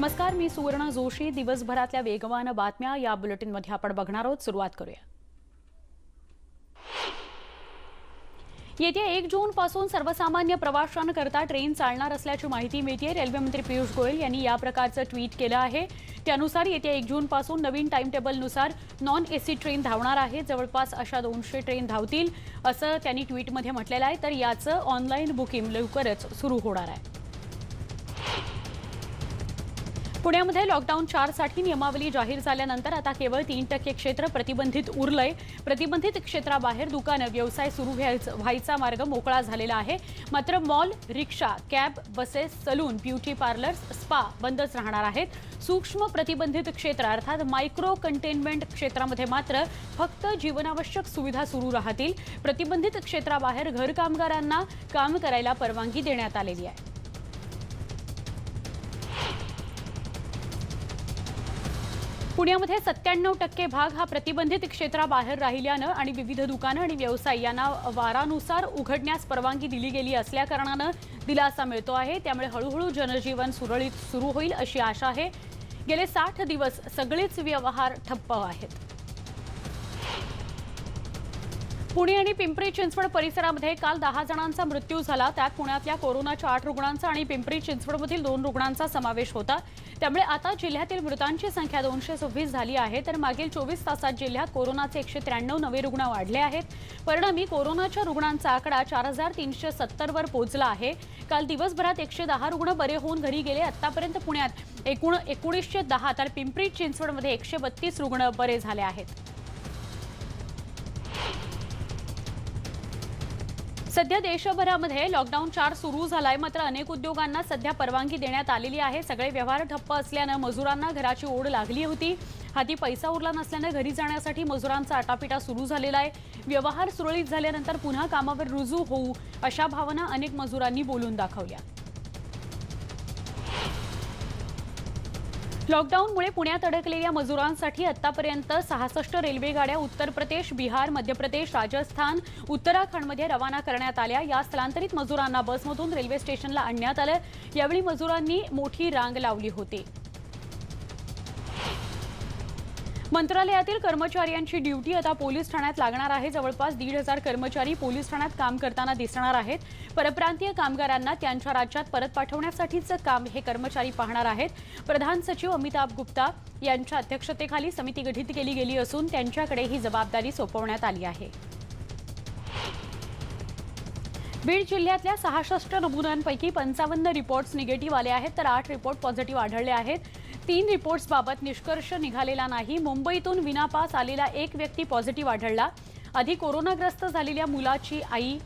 नमस्कार मी सुवर्ण जोशी. दिवसभरातल्या वेगवान बातम्या या बुलेटिनमध्ये आपण बघणार आहोत. सुरुवात करूया. येत्या एक जून पासून सर्वसामान्य प्रवाशांकरता ट्रेन चालणार असल्याची माहिती मिळते रेल्वेमंत्री पियुष गोयल यांनी या प्रकारचं ट्विट केलं आहे. त्यानुसार येत्या एक जून पासून नवीन टाइम टेबलनुसार नॉन एसी ट्रेन धावणार आहे. जवळपास अशा दोनशे ट्रेन धावतील असं त्यांनी ट्विटमध्ये म्हटलेलं आहे. तर याचं ऑनलाईन बुकिंग लवकरच सुरू होणार आहे. पुण्यामध्ये लॉकडाऊन चारसाठी नियमावली जाहीर झाल्यानंतर आता केवळ तीन टक्के क्षेत्र प्रतिबंधित उरलंय. प्रतिबंधित क्षेत्राबाहेर दुकानं व्यवसाय सुरू व्हायचा मार्ग मोकळा झालेला आहे. मात्र मॉल रिक्षा cab buses salon beauty parlours spa बंदच राहणार आहेत. सूक्ष्म प्रतिबंधित क्षेत्र अर्थात मायक्रो कंटेनमेंट क्षेत्रामध्ये मात्र फक्त जीवनावश्यक सुविधा सुरू राहतील. प्रतिबंधित क्षेत्राबाहेर घर कामगारांना काम करायला परवानगी देण्यात आलेली आहे. पुण्यामध्ये सत्त्याण्णव टक्के भाग हा प्रतिबंधित क्षेत्राबाहेर राहिल्यानं आणि विविध दुकानं आणि व्यवसाय यांना वारानुसार उघडण्यास परवानगी दिली गेली असल्याकारणानं दिलासा मिळतो आहे. त्यामुळे हळूहळू जनजीवन सुरळीत सुरू होईल अशी आशा आहे. गेले साठ दिवस सगळेच व्यवहार ठप्प आहेत. पुणे आणि पिंपरी चिंचवड परिसरामध्ये काल दहा जणांचा मृत्यू झाला. त्यात पुण्यातल्या कोरोनाच्या आठ रुग्णांचा आणि पिंपरी चिंचवडमधील दोन रुग्णांचा समावेश होता. त्यामुळे आता जिल्ह्यातील मृतांची संख्या दोनशे सव्वीस झाली आहे. तर मागील चोवीस तासात जिल्ह्यात कोरोनाचे एकशे त्र्याण्णव नवे रुग्ण वाढले आहेत. परिणामी कोरोनाच्या रुग्णांचा आकडा चार हजार तीनशे सत्तरवर पोहोचला आहे. काल दिवसभरात एकशे दहा रुग्ण बरे होऊन घरी गेले. आतापर्यंत पुण्यात एकूण एकोणीसशे दहा तर पिंपरी चिंचवडमध्ये एकशे बत्तीस रुग्ण बरे झाले आहेत. सध्या देशभरामध्ये लॉकडाऊन चार सुरू झालाय. मात्र अनेक उद्योगांना सध्या परवानगी देण्यात आलेली आहे. सगळे व्यवहार ठप्प असल्यानं मजुरांना घराची ओढ लागली होती. हाती पैसा उरला नसल्यानं घरी जाण्यासाठी मजुरांचा आटापिटा सुरू झालेला आहे. व्यवहार सुरळीत झाल्यानंतर पुन्हा कामावर रुजू होऊ अशा भावना अनेक मजुरांनी बोलून दाखवल्या. लॉकडाऊनमुळे पुण्यात अडकलेल्या मजुरांसाठी आतापर्यंत सहासष्ट रेल्वे गाड्या उत्तर प्रदेश बिहार मध्य प्रदेश राजस्थान उत्तराखंडमध्ये रवाना करण्यात आल्या. या स्थलांतरित मजुरांना बसमधून रेल्वे स्टेशनला आणण्यात आलं. यावेळी मजुरांनी मोठी रांग लावली होती. मंत्रालयातील कर्मचाऱ्यांची ड्युटी आता पोलीस ठाण्यात लागणार आहे. जवळपास दीड हजार कर्मचारी पोलीस ठाण्यात काम करताना दिसणार आहेत. परप्रांतीय कामगारांना त्यांच्या राज्यात परत पाठवण्यासाठीचं काम हे कर्मचारी पाहणार आहेत. प्रधान सचिव अमिताभ गुप्ता यांच्या अध्यक्षतेखाली समिती गठीत केली गेली असून त्यांच्याकडे ही जबाबदारी सोपवण्यात आली आहे. बीड जिल्ह्यातल्या सहासष्ट नमुन्यांपैकी पंचावन्न रिपोर्ट्स निगेटिव्ह आले आहेत तर आठ रिपोर्ट पॉझिटिव्ह आढळले आहेत. तीन रिपोर्ट्सबाबत निष्कर्ष निघालेला नाही. मुंबईतून विनापास आलेला एक व्यक्ती पॉझिटिव्ह आढळला. आधी कोरोनाग्रस्त झालेल्या मुलाची आई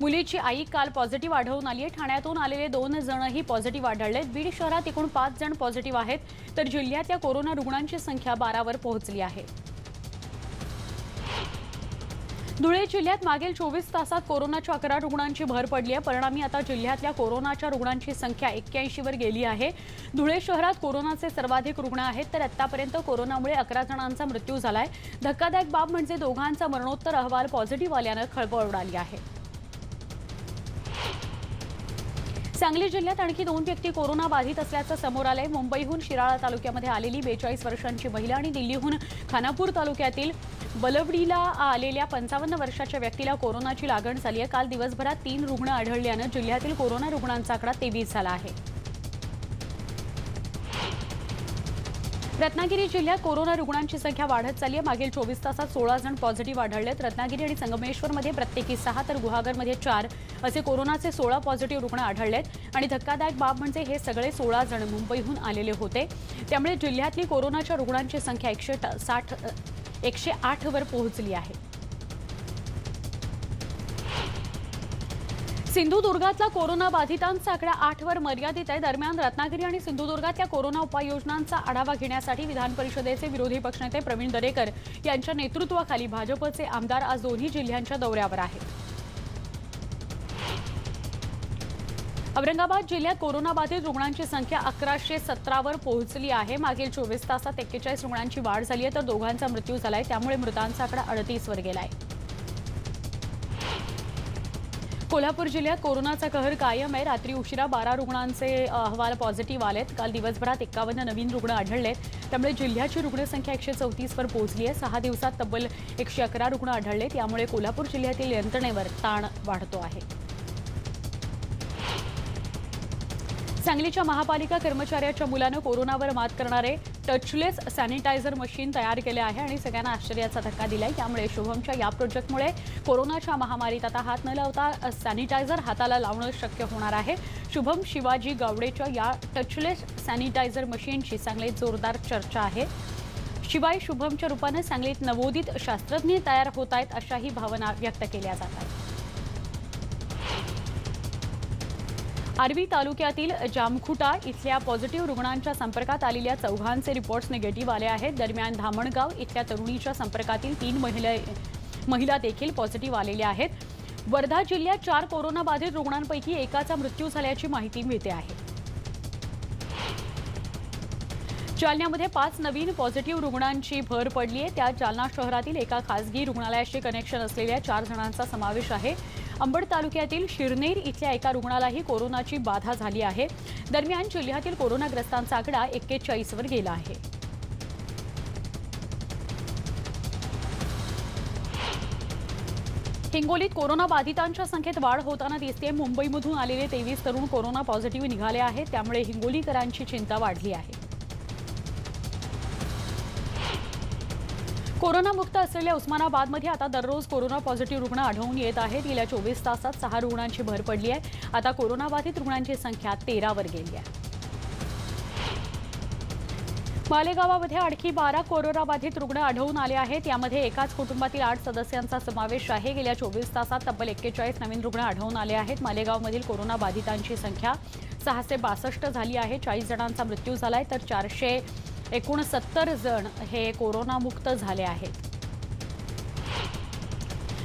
मुलीची आई काल पॉझिटिव्ह आढळून आली आहे. ठाण्यातून आलेले दोन जणही पॉझिटिव्ह आढळले बीड शहरात एकूण पाच जण पॉझिटिव्ह आहेत तर जिल्ह्यातल्या कोरोना रुग्णांची संख्या बारावर पोहोचली आहे. धुळे जिल्ह्यात मागील चोवीस तासात कोरोनाच्या अकरा रुग्णांची भर पडली आहे. परिणामी आता जिल्ह्यातल्या कोरोनाच्या रुग्णांची संख्या एक्क्याऐंशीवर गेली आहे. धुळे शहरात कोरोनाचे सर्वाधिक रुग्ण आहेत तर आतापर्यंत कोरोनामुळे अकरा जणांचा मृत्यू झाला आहे धक्कादायक बाब म्हणजे दोघांचा मरणोत्तर अहवाल पॉझिटिव्ह आल्यानं खळबळ उडाली आहे. सांगली जिल्ह्यात आणखी दोन व्यक्ती कोरोना बाधित असल्याचं समोर आलंय. मुंबईहून शिराळा तालुक्यामध्ये आलेली बेचाळीस वर्षांची महिला आणि दिल्लीहून खानापूर तालुक्यातील बलवडीला आलेल्या पंचावन्न वर्षाच्या व्यक्तीला कोरोनाची लागण झाली आहे काल दिवसभरात तीन रुग्ण आढळल्यानं जिल्ह्यातील कोरोना रुग्णांचा आकडा तेवीस झाला आहे. रत्नागिरी जिल्ह्यात कोरोना रुग्णांची संख्या वाढत चालली आहे. मागील चोवीस तासात सोळा जण पॉझिटिव्ह आढळलेत. रत्नागिरी आणि संगमेश्वरमध्ये प्रत्येकी सहा तर गुहागरमध्ये चार असे कोरोनाचे सोळा पॉझिटिव्ह रुग्ण आढळलेत. आणि धक्कादायक बाब म्हणजे हे सगळे सोळा जण मुंबईहून आलेले होते. त्यामुळे जिल्ह्यातली कोरोनाच्या रुग्णांची संख्या एकशे ट- साठ एकशे आठवर पोहोचली आहे. सिंधुदुर्गातला कोरोना बाधितांचा आकडा आठवर मर्यादित आहे. दरम्यान रत्नागिरी आणि सिंधुदुर्गातल्या कोरोना उपाययोजनांचा आढावा घेण्यासाठी विधान परिषदेचे विरोधी पक्षनेते प्रवीण दरेकर यांच्या नेतृत्वाखाली भाजपचे आमदार आज दोन्ही जिल्ह्यांच्या दौऱ्यावर आहेत. औरंगाबाद जिल्ह्यात कोरोनाबाधित रुग्णांची संख्या अकराशे सतरावर पोहोचली आहे. मागील चोवीस तासात एक्केचाळीस रुग्णांची वाढ झाली आहे तर दोघांचा मृत्यू झालाय. त्यामुळे मृतांचा आकडा अडतीसवर गेला आहे कोल्हापूर जिल्ह्यात कोरोनाचा कहर कायम आहे. रात्री उशिरा बारा रुग्णांचे अहवाल पॉझिटिव्ह आलेत. काल दिवसभरात एकावन्न नवीन रुग्ण आढळलेत. त्यामुळे जिल्ह्याची रुग्णसंख्या एकशे चौतीसवर पोहोचली आहे. सहा दिवसात तब्बल एकशे अकरा रुग्ण आढळले त्यामुळे कोल्हापूर जिल्ह्यातील यंत्रणेवर ताण वाढतो आहे. सांगलीच्या महापालिका कर्मचाऱ्याच्या मुलानं कोरोनावर मात करणारे टचलेस सॅनिटायझर मशीन तयार केले आहे आणि सगळ्यांना आश्चर्याचा धक्का दिलाय. त्यामुळे शुभमच्या या प्रोजेक्टमुळे कोरोनाच्या महामारीत आता हात न लावता सॅनिटायझर हाताला लावणं शक्य होणार आहे. शुभम शिवाजी गावडेच्या या टचलेस सॅनिटायझर मशीनची सांगलीत जोरदार चर्चा आहे. शिवाय शुभमच्या रूपानं सांगलीत नवोदित शास्त्रज्ञ तयार होत आहेत अशाही भावना व्यक्त केल्या जातात. आर्वी तालुक्यातील जामखुटा इथल्या पॉझिटिव्ह रुग्णांच्या संपर्कात आलेल्या चौघांचे रिपोर्ट्स निगेटिव्ह आले आहेत. दरम्यान धामणगाव इथल्या तरुणीच्या संपर्कातील तीन महिला महिला देखील पॉझिटिव्ह आलेल्या आहेत. वर्धा जिल्ह्यात चार कोरोनाबाधित रुग्णांपैकी एकाचा मृत्यू झाल्याची माहिती मिळते आहे. जालन्यामध्ये पाच नवीन पॉझिटिव्ह रुग्णांची भर पडली आहे. त्यात जालना शहरातील एका खासगी रुग्णालयाशी कनेक्शन असलेल्या चार जणांचा समावेश आहे. अंबड तालुक्यातील शिरनेर इथल्या एका रुग्णालाही कोरोनाची बाधा झाली आहे. दरम्यान जिल्ह्यातील कोरोनाग्रस्तांचा आकडा एक्केचाळीसवर गेला आहे. हिंगोलीत कोरोना बाधितांच्या संख्येत वाढ होताना दिसते मुंबईमधून आलेले तेवीस तरुण कोरोना पॉझिटिव्ह निघाले आहेत. त्यामुळे हिंगोलीकरांची चिंता वाढली आहे. कोरोनामुक्त असलेल्या उस्मानाबादमध्ये आता दररोज कोरोना पॉझिटिव्ह रुग्ण आढळून येत आहेत. गेल्या चोवीस तासात सहा रुग्णांची भर पडली आहे. आता कोरोनाबाधित रुग्णांची संख्या तेरावर गेली आहे. मालेगावामध्ये आणखी बारा कोरोनाबाधित रुग्ण आढळून आले आहेत. यामध्ये एकाच कुटुंबातील आठ सदस्यांचा समावेश आहे. गेल्या चोवीस तासात तब्बल एक्केचाळीस नवीन रुग्ण आढळून आले आहेत. मालेगावमधील कोरोनाबाधितांची संख्या सहाशे बासष्ट झाली आहे. चाळीस जणांचा मृत्यू झाला आहे तर चारशे एकूण सत्तर जण हे कोरोनामुक्त झाले आहेत.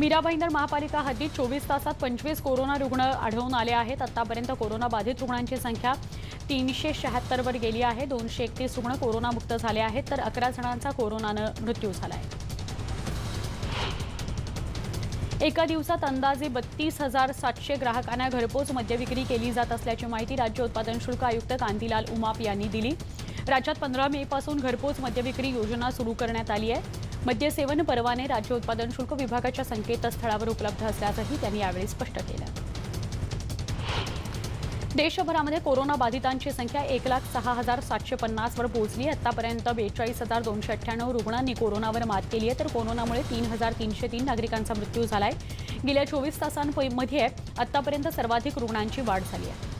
मीरा भाईंदर महापालिका हद्दीत चोवीस तासात पंचवीस कोरोना रुग्ण आढळून आले आहेत. आतापर्यंत कोरोना बाधित रुग्णांची संख्या तीनशे शहात्तरवर गेली आहे. दोनशे एकतीस रुग्ण कोरोनामुक्त झाले आहेत तर अकरा जणांचा कोरोनानं मृत्यू झाला आहे. एका दिवसात अंदाजे बत्तीस हजार सातशे ग्राहकांना घरपोच मद्यविक्री केली जात असल्याची माहिती राज्य उत्पादन शुल्क आयुक्त कांतीलाल उमाप यांनी दिली. राज्यात पंधरा मे पासून घरपोच मद्यविक्री योजना सुरू करण्यात आली आहे. मद्यसेवन परवाने राज्य उत्पादन शुल्क विभागाच्या संकेतस्थळावर उपलब्ध असल्याचंही त्यांनी यावेळी स्पष्ट केलं. देशभरामध्ये कोरोना बाधितांची संख्या एक लाख सहा हजार सातशे पन्नासवर पोहोचली आतापर्यंत बेचाळीस हजार दोनशे अठ्ठ्याण्णव रुग्णांनी कोरोनावर मात केली आहे. तर कोरोनामुळे तीन हजार तीनशे तीन नागरिकांचा मृत्यू झाला आहे गेल्या चोवीस तासांमध्ये आतापर्यंत सर्वाधिक रुग्णांची वाढ झाली आहे.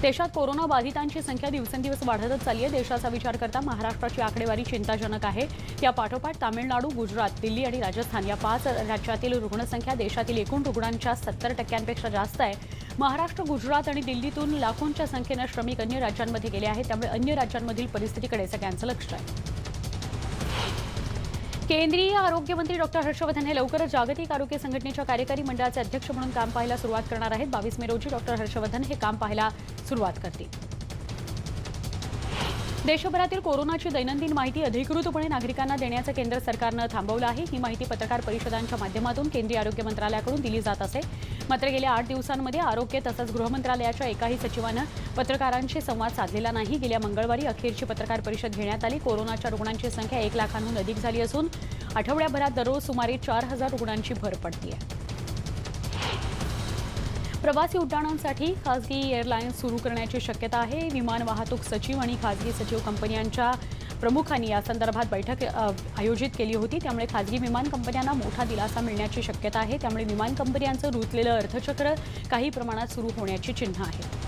देशात कोरोना बाधितांची संख्या दिवसेंदिवस वाढतच चालली आहे. देशाचा विचार करता महाराष्ट्राची आकडेवारी चिंताजनक आहे. या पाठोपाठ तामिळनाडू गुजरात दिल्ली आणि राजस्थान या पाच राज्यातील रुग्णसंख्या देशातील एकूण रुग्णांच्या सत्तर टक्क्यांपेक्षा जास्त आहे. महाराष्ट्र गुजरात आणि दिल्लीतून लाखोंच्या संख्येनं श्रमिक अन्य राज्यांमध्ये गेले आहेत. त्यामुळे अन्य राज्यांमधील परिस्थितीकडे सगळ्यांचं लक्ष आहे. केंद्रीय आरोग्यमंत्री डॉक्टर हर्षवर्धन हे लवकरच जागतिक आरोग्य संघटनेच्या कार्यकारी मंडळाचे अध्यक्ष म्हणून काम पाहायला सुरुवात करणार आहेत. बावीस मे रोजी डॉक्टर हर्षवर्धन हे काम पाहायला सुरुवात करतील. देशभरातील कोरोनाची दैनंदिन माहिती अधिकृतपणे नागरिकांना देण्याचं केंद्र सरकारनं थांबवलं आहे. ही माहिती पत्रकार परिषदांच्या माध्यमातून केंद्रीय आरोग्य मंत्रालयाकडून दिली जात असे. मात्र गेल्या आठ दिवसांमध्ये आरोग्य तसंच गृहमंत्रालयाच्या एकाही सचिवानं पत्रकारांशी संवाद साधलेला नाही. गेल्या मंगळवारी अखेरची पत्रकार परिषद घेण्यात आली. कोरोनाच्या रुग्णांची संख्या एक लाखांहून अधिक झाली असून आठवड्याभरात दररोज सुमारे चार हजार रुग्णांची भर पडती आहे प्रवासी उड्डाणांसाठी खासगी एअरलाईन्स सुरू करण्याची शक्यता आहे. विमान वाहतूक सचिव आणि खासगी सचिव कंपन्यांच्या प्रमुखांनी या संदर्भात बैठक आयोजित केली होती. त्यामुळे खासगी विमान कंपन्यांना मोठा दिलासा मिळण्याची शक्यता आहे. त्यामुळे विमान कंपन्यांचं रुतलेलं अर्थचक्र काही प्रमाणात सुरू होण्याची चिन्ह आहे.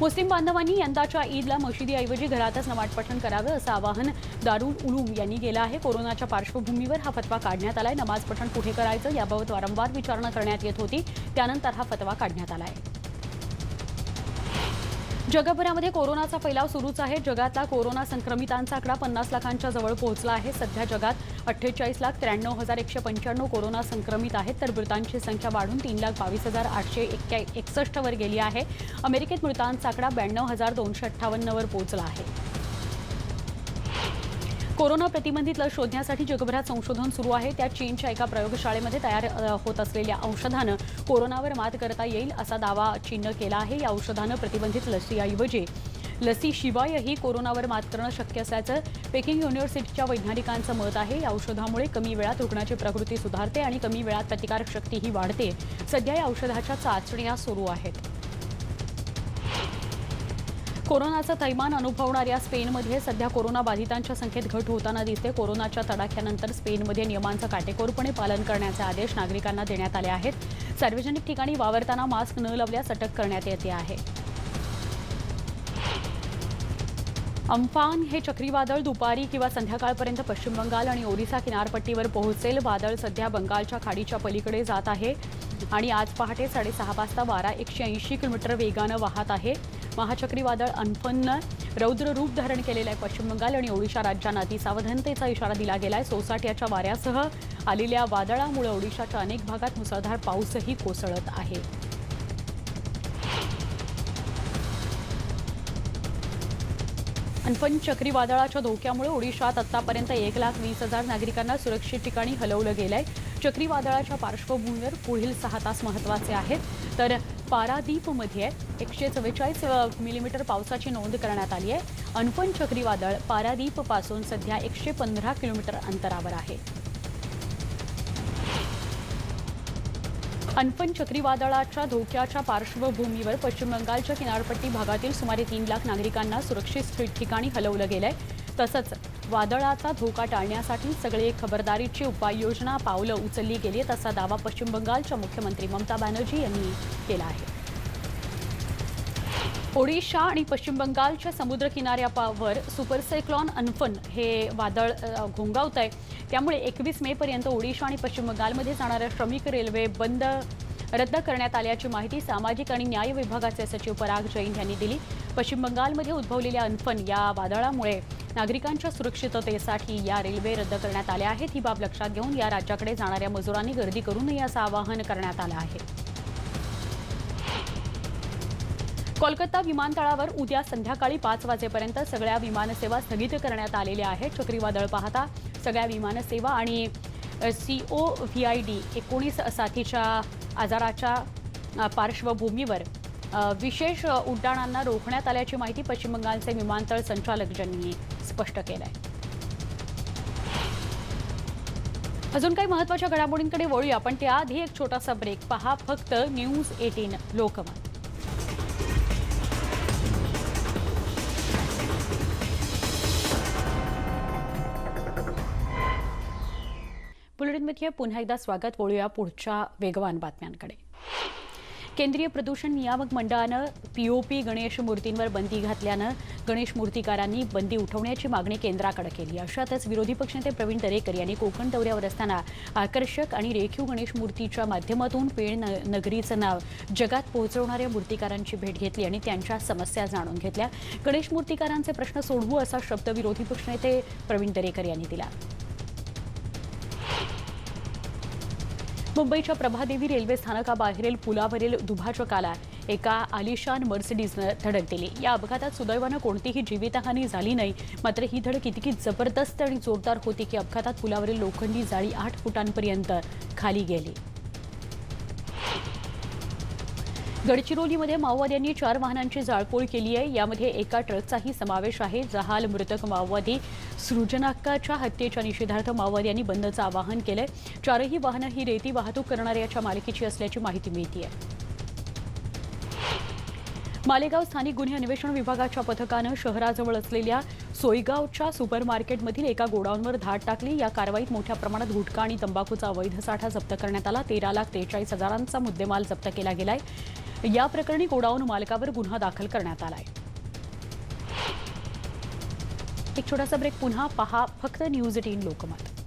मुस्लिम बांधवांनी यंदाच्या ईदला मशिदीऐवजी घरातच नमाज पठण करावं असं आवाहन दारुल उलूम यांनी केलं आहे. कोरोनाच्या पार्श्वभूमीवर हा फतवा काढण्यात आलाय. नमाज पठण कुठे करायचं याबाबत वारंवार विचारणा करण्यात येत होती. त्यानंतर हा फतवा काढण्यात आला आहे जगभरामध्ये कोरोनाचा फैलाव सुरूच आहे. जगातला कोरोना संक्रमितांचा आकडा पन्नास लाखांच्या जवळ पोहोचला आहे. सध्या जगात अठ्ठेचाळीस लाख त्र्याण्णव हजार एकशे पंच्याण्णव कोरोना संक्रमित आहेत तर मृतांची संख्या वाढून तीन लाख बावीस हजार आठशे एक्क्या एकसष्टवर गेली आहे. अमेरिकेत मृतांचा आकडा ब्याण्णव हजार दोनशे अठ्ठावन्नवर पोहोचला आहे. कोरोना प्रतिबंधित लस शोधण्यासाठी जगभरात संशोधन सुरू आहे. त्या चीनच्या एका प्रयोगशाळेमध्ये तयार होत असलेल्या औषधानं कोरोनावर मात करता येईल असा दावा चीननं केला आहे. या औषधानं प्रतिबंधित लसीऐवजी लसीशिवायही कोरोनावर मात करणं शक्य असल्याचं पेकिंग युनिव्हर्सिटीच्या वैज्ञानिकांचं मत आहे. या औषधामुळे कमी वेळात रुग्णाची प्रकृती सुधारते आणि कमी वेळात प्रतिकारक शक्तीही वाढते. सध्या या औषधाच्या चाचण्या सुरू आहेत. कोरोनाचं थैमान अनुभवणाऱ्या स्पेनमध्ये सध्या कोरोना बाधितांच्या संख्येत घट होताना दिसते. कोरोनाच्या तडाख्यानंतर स्पेनमध्ये नियमांचं काटेकोरपणे पालन करण्याचे आदेश नागरिकांना देण्यात आले आहेत. सार्वजनिक ठिकाणी वावरताना मास्क न लावल्यास अटक करण्यात येते आहे. अम्फान हे चक्रीवादळ दुपारी किंवा संध्याकाळपर्यंत पश्चिम बंगाल आणि ओरिसा किनारपट्टीवर पोहोचेल. वादळ सध्या बंगालच्या खाडीच्या पलीकडे जात आहे आणि आज पहाटे साडेसहा वाजता वारा एकशे ऐंशी किलोमीटर वेगानं वाहत आहे. महाचक्रीवादळ अम्फननं रौद्र रूप धारण केलेलं आहे पश्चिम बंगाल आणि ओडिशा राज्यांना अतिसावधानतेचा इशारा दिला गेलाय. सोसाट्याच्या वाऱ्यासह आलेल्या वादळामुळे ओडिशाच्या अनेक भागात मुसळधार पाऊसही कोसळत आहे. अनफन चक्रीवादळाच्या धोक्यामुळे ओडिशात आतापर्यंत एक लाख वीस हजार नागरिकांना सुरक्षित ठिकाणी हलवलं गेलं आहे चक्रीवादळाच्या पार्श्वभूमीवर पुढील सहा तास महत्त्वाचे आहेत. तर पारादीपमध्ये एकशे चव्वेचाळीस मिलीमीटर पावसाची नोंद करण्यात आली आहे. अनफन चक्रीवादळ पारादीपपासून सध्या एकशे पंधरा किलोमीटर अंतरावर आहे. अनफन चक्रीवादळाच्या धोक्याच्या पार्श्वभूमीवर पश्चिम बंगालच्या किनारपट्टी भागातील सुमारे तीन लाख नागरिकांना सुरक्षित ठिकाणी हलवलं गेलंय. तसंच वादळाचा धोका टाळण्यासाठी सगळे खबरदारीची उपाययोजना पावलं उचलली गेली आहेत असा दावा पश्चिम बंगालच्या मुख्यमंत्री ममता बॅनर्जी यांनी केला आहे. ओडिशा आणि पश्चिम बंगालच्या समुद्र सुपरसायक्लॉन अनफन हे वादळ घोंगावत आहे त्यामुळे एकवीस मेपर्यंत ओडिशा आणि पश्चिम बंगालमध्ये जाणाऱ्या श्रमिक रेल्वे बंद रद्द करण्यात आल्याची माहिती सामाजिक आणि न्याय विभागाचे सचिव पराग जैन यांनी दिली. पश्चिम बंगालमध्ये उद्भवलेल्या अनफन या वादळामुळे नागरिकांच्या सुरक्षिततेसाठी या रेल्वे रद्द करण्यात आल्या आहेत. ही बाब लक्षात घेऊन या राज्याकडे जाणाऱ्या मजुरांनी गर्दी करू नये असं आवाहन करण्यात आलं आहे. कोलकाता विमानतळावर उद्या संध्याकाळी पाच वाजेपर्यंत सगळ्या विमानसेवा स्थगित करण्यात आलेल्या आहेत. चक्रीवादळ पाहता सगळ्या विमानसेवा आणि C O V I D एकोणीस साथीच्या आजाराच्या पार्श्वभूमीवर विशेष उड्डाणांना रोखण्यात आल्याची माहिती पश्चिम बंगालचे विमानतळ संचालक ज्यांनी स्पष्ट केलं आहे अजून काही महत्त्वाच्या घडामोडींकडे वळूया पण त्याआधी एक छोटासा ब्रेक पहा. फक्त न्यूज एटीन लोकमत. बुलेटिनमध्ये पुन्हा एकदा स्वागत. वळूया पुढच्या वेगवान बातम्यांकडे. केंद्रीय प्रदूषण नियामक मंडळानं पीओपी गणेश मूर्तींवर बंदी घातल्यानं गणेश मूर्तिकारांनी बंदी उठवण्याची मागणी केंद्राकडे केली. अशातच विरोधी पक्षनेते प्रवीण दरेकर यांनी कोकण दौऱ्यावर असताना आकर्षक आणि रेखीव गणेश मूर्तीच्या माध्यमातून पेण न- नगरीचं नाव जगात पोहोचवणाऱ्या मूर्तिकारांची भेट घेतली आणि त्यांच्या समस्या जाणून घेतल्या. गणेश मूर्तिकारांचे प्रश्न सोडवू असा शब्द विरोधी पक्षनेते प्रवीण दरेकर यांनी दिला. मुंबईच्या प्रभादेवी रेल्वे स्थानकाबाहेरील पुलावरील दुभाजकाला एका आलिशान मर्सिडीजनं धडक दिली. या अपघातात सुदैवानं कोणतीही जीवितहानी झाली नाही. मात्र ही धडक इतकी जबरदस्त आणि जोरदार होती की अपघातात पुलावरील लोखंडी जाळी आठ फुटांपर्यंत खाली गेली. गडचिरोलीमध्ये माओवाद्यांनी चार वाहनांची जाळपोळ केली आहे. यामध्ये एका ट्रकचाही समावेश आहे. जहाल मृतक माओवादी सृजनाक्काच्या हत्येच्या निषेधार्थ माओवाद्यांनी बंदचं आवाहन केलंय. चारही वाहनं ही रेती वाहतूक करणाऱ्याच्या मालकीची असल्याची माहिती मिळते मालेगाव स्थानिक गुन्हे अन्वेषण विभागाच्या पथकानं शहराजवळ असलेल्या सोयगावच्या सुपर मार्केटमधील एका गोडाऊनवर धाड टाकली. या कारवाईत मोठ्या प्रमाणात गुटखा आणि तंबाखूचा अवैध साठा जप्त करण्यात आला. तेरा लाख त्रेचाळीस हजारांचा मुद्देमाल जप्त केला गेलाय. या प्रकरणी गोडाऊन मालकावर गुन्हा दाखल करण्यात आलाय. एक छोटासा ब्रेक पुन्हा पहा फक्त न्यूज एटीन लोकमत.